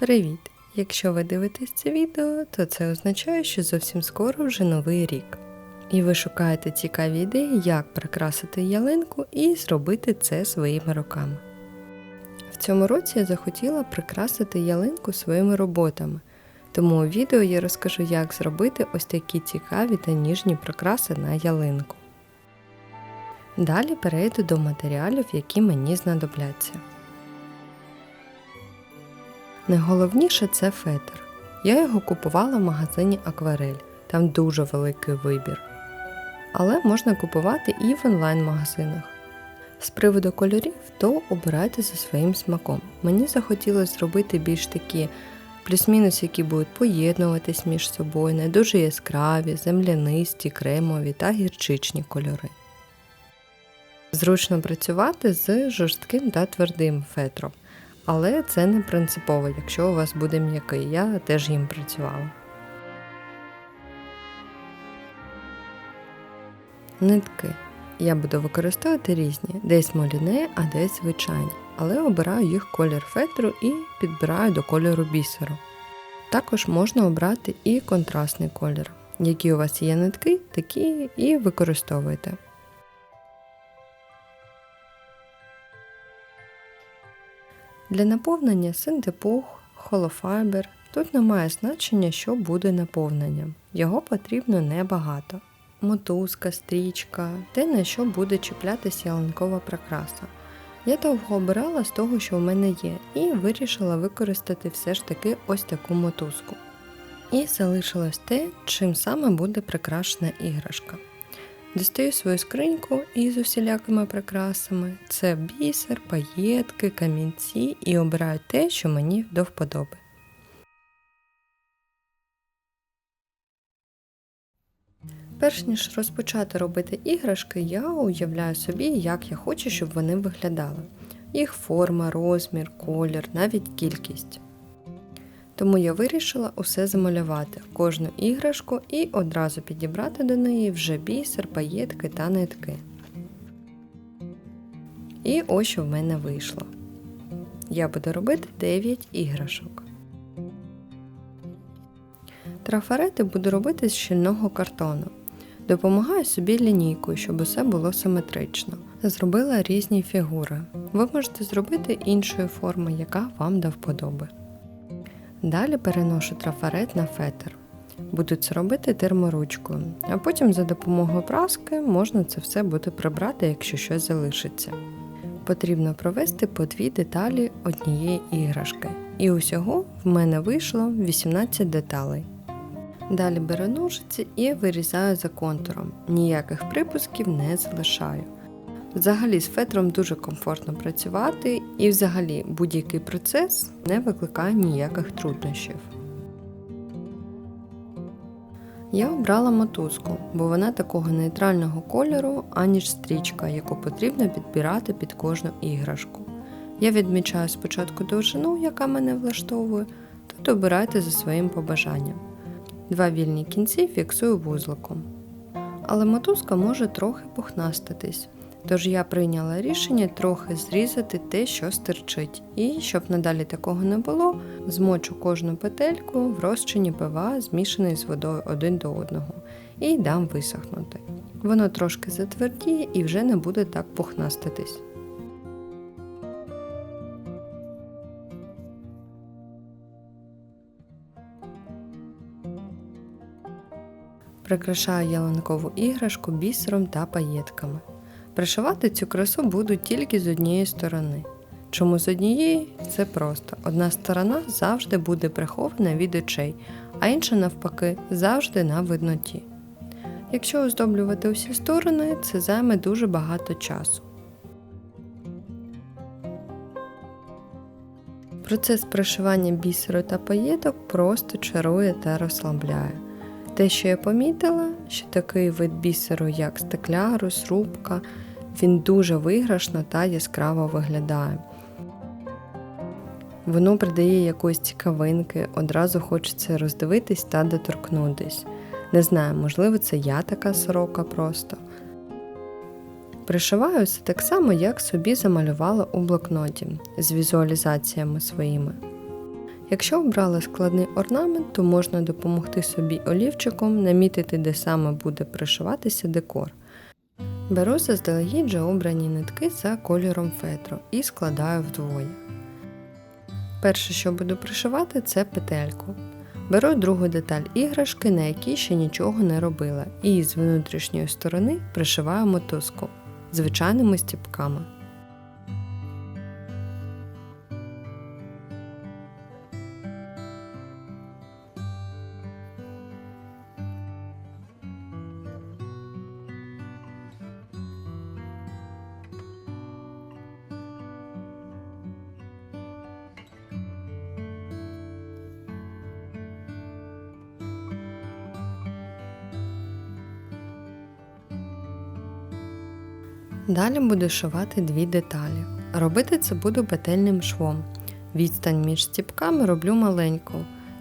Привіт! Якщо ви дивитесь це відео, то це означає, що зовсім скоро вже новий рік. І ви шукаєте цікаві ідеї, як прикрасити ялинку і зробити це своїми руками. В цьому році я захотіла прикрасити ялинку своїми роботами, тому у відео я розкажу, як зробити ось такі цікаві та ніжні прикраси на ялинку. Далі перейду до матеріалів, які мені знадобляться. Найголовніше це фетр. Я його купувала в магазині Акварель, там дуже великий вибір. Але можна купувати і в онлайн-магазинах. З приводу кольорів, то обирайте за своїм смаком. Мені захотілося зробити більш такі плюс-мінус, які будуть поєднуватись між собою, не дуже яскраві, землянисті, кремові та гірчичні кольори. Зручно працювати з жорстким та твердим фетром. Але це не принципово, якщо у вас буде м'який. Я теж їм працювала. Нитки. Я буду використовувати різні, десь моліне, а десь звичайні, але обираю їх колір фетру і підбираю до кольору бісеру. Також можна обрати і контрастний колір. Які у вас є нитки, такі і використовуйте. Для наповнення синтепух, холофайбер. Тут немає значення, що буде наповненням. Його потрібно небагато. Мотузка, стрічка, те, на що буде чіплятися ялинкова прикраса. Я довго обирала з того, що у мене є, і вирішила використати все ж таки ось таку мотузку. І залишилось те, чим саме буде прикрашена іграшка. Дістаю свою скриньку із усілякими прикрасами. Це бісер, паєтки, камінці і обираю те, що мені до вподоби. Перш ніж розпочати робити іграшки, я уявляю собі, як я хочу, щоб вони виглядали. Їх форма, розмір, колір, навіть кількість. Тому я вирішила усе замалювати, кожну іграшку і одразу підібрати до неї вже бісер, паєтки та нитки. І ось що в мене вийшло. Я буду робити 9 іграшок. Трафарети буду робити з щільного картону. Допомагаю собі лінійкою, щоб усе було симетрично. Зробила різні фігури. Ви можете зробити іншої форми, яка вам до вподоби. Далі переношу трафарет на фетр. Буду це робити терморучкою, а потім за допомогою праски можна це все буде прибрати, якщо щось залишиться. Потрібно провести по дві деталі однієї іграшки. І усього в мене вийшло 18 деталей. Далі беру ножиці і вирізаю за контуром. Ніяких припусків не залишаю. Взагалі з фетром дуже комфортно працювати, і взагалі будь-який процес не викликає ніяких труднощів. Я обрала мотузку, бо вона такого нейтрального кольору, аніж стрічка, яку потрібно підбирати під кожну іграшку. Я відмічаю спочатку довжину, яка мене влаштовує, тут обирайте за своїм побажанням. Два вільні кінці фіксую вузликом. Але мотузка може трохи пухнаститись. Тож я прийняла рішення трохи зрізати те, що стирчить, і щоб надалі такого не було, змочу кожну петельку в розчині пива, змішаний з водою один до одного, і дам висохнути. Воно трошки затвердіє і вже не буде так пухнаститись. Прикрашаю ялинкову іграшку бісером та паєтками. Пришивати цю красу буду тільки з однієї сторони. Чому з однієї? Це просто. Одна сторона завжди буде прихована від очей, а інша, навпаки, завжди на видноті. Якщо оздоблювати усі сторони, це займе дуже багато часу. Процес пришивання бісеру та паєток просто чарує та розслабляє. Те, що я помітила, що такий вид бісеру, як стеклярус, рубка, він дуже виграшно та яскраво виглядає. Воно придає якоїсь цікавинки, одразу хочеться роздивитись та доторкнутись. Не знаю, можливо, це я така сорока просто. Пришиваю все так само, як собі замалювала у блокноті з візуалізаціями своїми. Якщо обрали складний орнамент, то можна допомогти собі олівчиком, намітити, де саме буде пришиватися декор. Беру заздалегідь обрані нитки за кольором фетру і складаю вдвоє. Перше, що буду пришивати, це петельку. Беру другу деталь іграшки, на якій ще нічого не робила, і з внутрішньої сторони пришиваю мотузку звичайними стіпками. Далі буду шивати дві деталі. Робити це буду петельним швом. Відстань між стіпками роблю маленьку.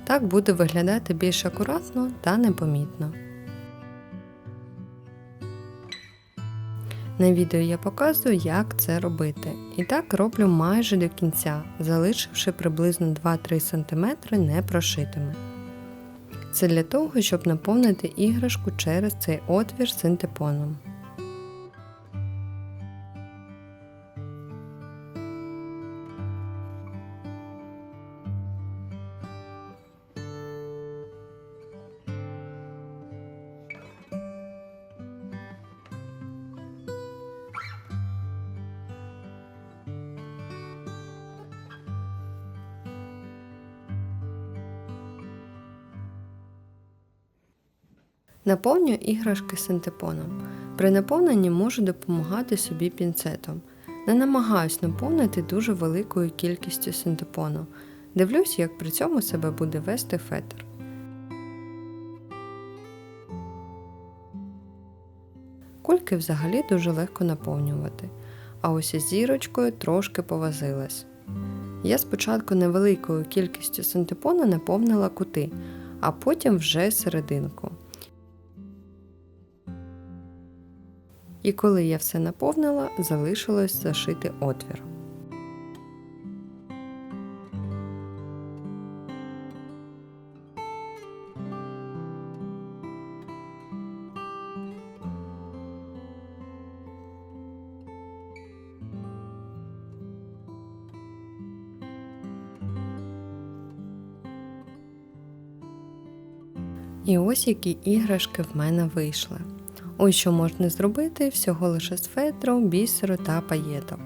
Так буде виглядати більш акуратно та непомітно. На відео я показую, як це робити. І так роблю майже до кінця, залишивши приблизно 2-3 см непрошитими. Це для того, щоб наповнити іграшку через цей отвір синтепоном. Наповнюю іграшки синтепоном. При наповненні можу допомагати собі пінцетом. Не намагаюсь наповнити дуже великою кількістю синтепону. Дивлюсь, як при цьому себе буде вести фетр. Кульки взагалі дуже легко наповнювати, а ось із зірочкою трошки повозилась. Я спочатку невеликою кількістю синтепону наповнила кути, а потім вже серединку. І коли я все наповнила, залишилось зашити отвір. І ось які іграшки в мене вийшли. Ось що можна зробити всього лише з фетру, бісеру та паєток.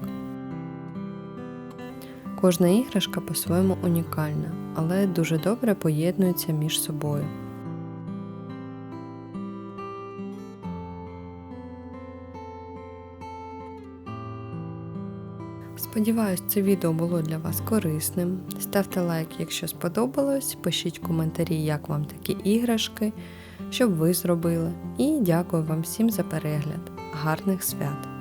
Кожна іграшка по-своєму унікальна, але дуже добре поєднується між собою. Сподіваюсь, це відео було для вас корисним. Ставте лайк, якщо сподобалось, пишіть коментарі, як вам такі іграшки, щоб ви зробили. І дякую вам всім за перегляд. Гарних свят!